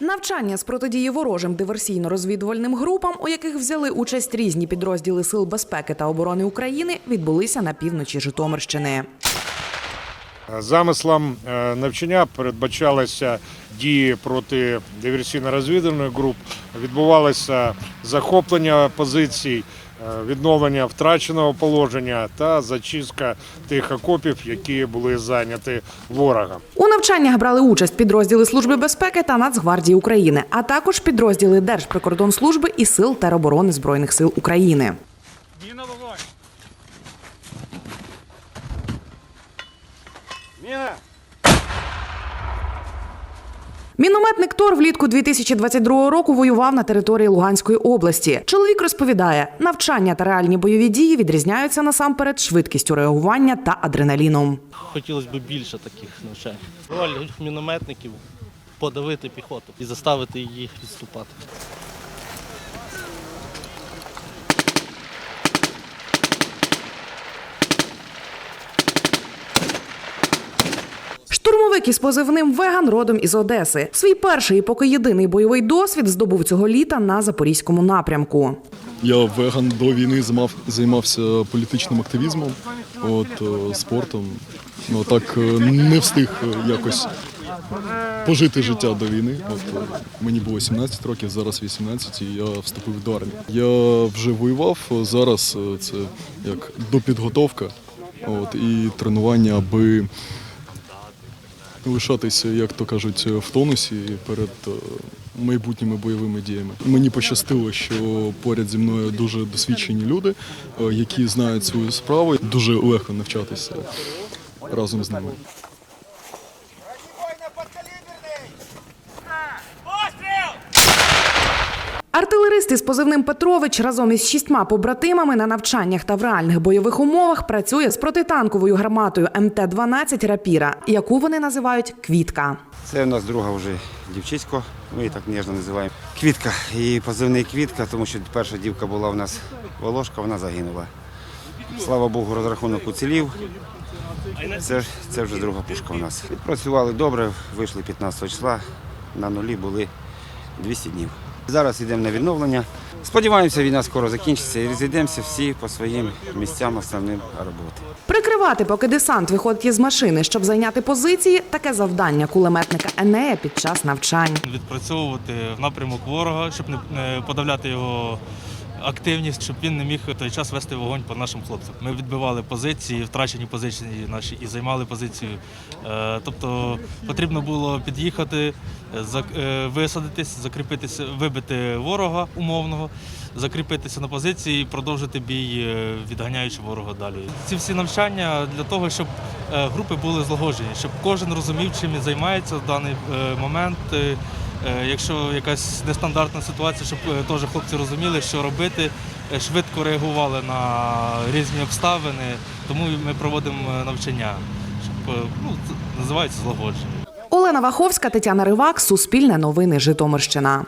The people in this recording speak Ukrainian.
Навчання з протидії ворожим диверсійно-розвідувальним групам, у яких взяли участь різні підрозділи Сил безпеки та оборони України, відбулися на півночі Житомирщини. Замислом е, навчання передбачалися дії проти диверсійно-розвідувальних груп, відбувалося захоплення позицій, відновлення втраченого положення та зачистка тих окопів, які були зайняті ворогом. У навчаннях брали участь підрозділи Служби безпеки та Нацгвардії України, а також підрозділи Держприкордонслужби і Сил тероборони Збройних сил України. Міна вогонь! Мінометник Тор влітку 2022 року воював на території Луганської області. Чоловік розповідає, навчання та реальні бойові дії відрізняються насамперед швидкістю реагування та адреналіном. Хотілося б більше таких навчань. Роль мінометників подавити піхоту і заставити її відступати. Штурмовик із позивним Веган родом із Одеси. Свій перший і поки єдиний бойовий досвід здобув цього літа на запорізькому напрямку. Я веган до війни займав, займався політичним активізмом, от, е, спортом. Ну, так е, не встиг якось пожити життя до війни. От, е, мені було 17 років, зараз 18, і я вступив до армії. Я вже воював, зараз це як допідготовка от, і тренування, аби лишатися, як то кажуть, в тонусі перед е, майбутніми бойовими діями. Мені пощастило, що поряд зі мною дуже досвідчені люди, е, які знають свою справу. Дуже легко навчатися разом з ними. Артилерист із позивним Петрович разом із шістьма побратимами на навчаннях та в реальних бойових умовах працює з протитанковою гарматою МТ-12 Рапіра, яку вони називають Квітка. Це у нас друга вже дівчисько, ми її так ніжно називаємо. Квітка. Її позивний квітка, тому що перша дівка була у нас волошка, вона загинула. Слава Богу, розрахунок уцілів. Це, це вже друга пушка у нас. Відпрацювали добре, вийшли 15 числа, на нулі були 200 днів. Зараз йдемо на відновлення. Сподіваємося, війна скоро закінчиться і розійдемося всі по своїм місцям основним роботи. Прикривати, поки десант виходить із машини, щоб зайняти позиції, таке завдання кулеметника Енея під час навчань. Відпрацьовувати в напрямок ворога, щоб не- не подавляти його активність, щоб він не міг в той час вести вогонь по нашим хлопцям. Ми відбивали позиції, втрачені позиції наші і займали позицію. Е, Тобто потрібно було під'їхати, е, е, висадитись, закріпитися, вибити ворога умовного, закріпитися на позиції і продовжити бій, відганяючи ворога далі. Ці всі навчання для того, щоб групи були злагоджені, щоб кожен розумів, чим він займається в даний момент. Е, Якщо якась нестандартна ситуація, щоб е, теж хлопці розуміли, що робити, е, швидко реагували на різні обставини, тому ми проводимо навчання, щоб ну, називається злагодження. Олена Ваховська, Тетяна Ривак, Суспільне новини, Житомирщина.